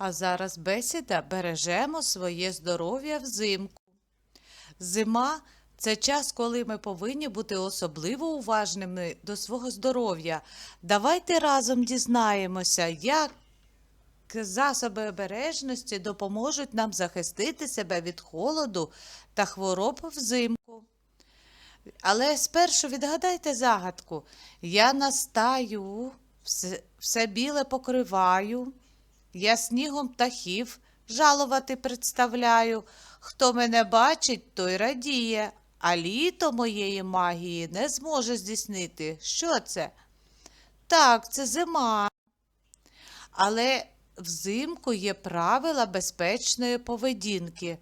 А зараз бесіда бережемо своє здоров'я взимку. Зима це час, коли ми повинні бути особливо уважними до свого здоров'я. Давайте разом дізнаємося, як засоби обережності допоможуть нам захистити себе від холоду та хвороб взимку. Але спершу відгадайте загадку. Я настаю, все, все біле покриваю, я снігом птахів жалувати представляю. Хто мене бачить, той радіє, а літо моєї магії не зможе здійснити. Що це? Так, це зима. Але взимку є правила безпечної поведінки.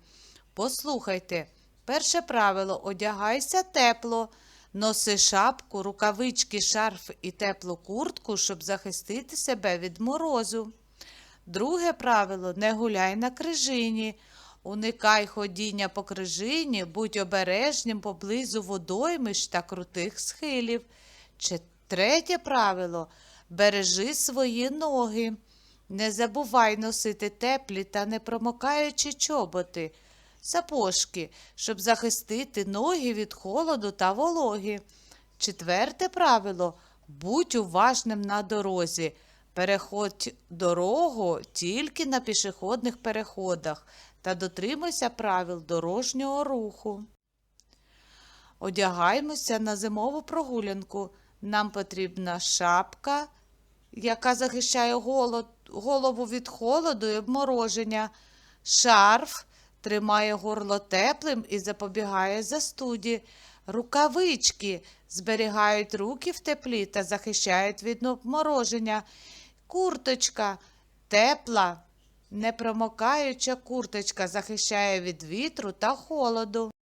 Послухайте, перше правило одягайся тепло, носи шапку, рукавички, шарф і теплу куртку, щоб захистити себе від морозу. Друге правило не гуляй на крижині. Уникай ходіння по крижині, будь обережним поблизу водоймищ та крутих схилів. Третє правило бережи свої ноги. Не забувай носити теплі та непромокаючі чоботи, сапожки, щоб захистити ноги від холоду та вологи. Четверте правило будь уважним на дорозі. Переходь дорогу тільки на пішохідних переходах та дотримуйся правил дорожнього руху. Одягаймося на зимову прогулянку. Нам потрібна шапка, яка захищає голову від холоду і обмороження. Шарф тримає горло теплим і запобігає застуді. Рукавички зберігають руки в теплі та захищають від обмороження. Курточка тепла, непромокаюча курточка захищає від вітру та холоду.